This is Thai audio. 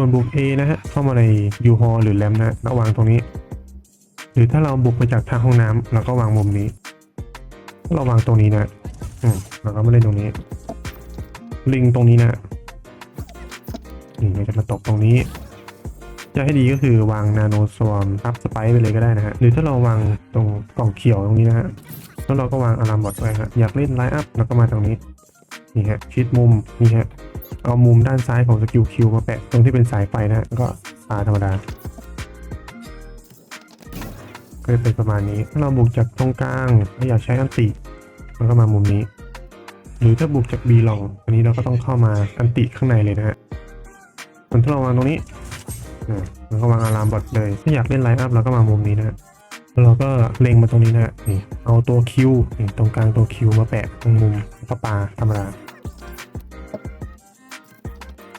ส่วนบุก A นะฮะเข้ามาในยูฮอหรือแรมนะฮะวางตรงนี้ หรือถ้าเราบุกไปจากทางห้องน้ำเราก็วางมุมนี้เราวางตรงนี้นะ อืมเราก็ม่เล่นตรงนี้ ลิงตรงนี้นะนี่มันจะมาตกตรงนี้ จะให้ดีก็คือวางนาโนสวอมทับสไปไปเลยก็ได้นะฮะ หรือถ้าเราวางตรงกล่องเขียวตรงนี้นะฮะ แล้วเราก็วางอะลามบอทไว้ฮะ อยากเล่นไลน์อัพเราก็มาตรงนี้ นี่ฮะ ชิดมุม นี่ฮะ เอามุมด้านซ้ายของสกิลคิวมาแปะตรงที่เป็นสายไฟนะฮะก็ตาธรรมดาก็จะเป็นประมาณนี้ถ้าเราบุกจากตรงกลางแล้วอยากใช้อันติมันก็มามุมนี้ หรือถ้าบุกจากบีลองอันนี้เราก็ต้องเข้ามาอันติข้างในเลยนะฮะส่วนถ้าเราวางตรงนี้อ่าแล้วก็วางอะลามบอทเลย ถ้าอยากเล่นไลน์อัพเราก็มามุมนี้นะฮะแล้วเราก็เล็งมาตรงนี้นะฮะนี่เอาตัวคิวนี่ตรงกลางตัวคิวมาแปะตรงมุมแล้วก็ปาธรรมดา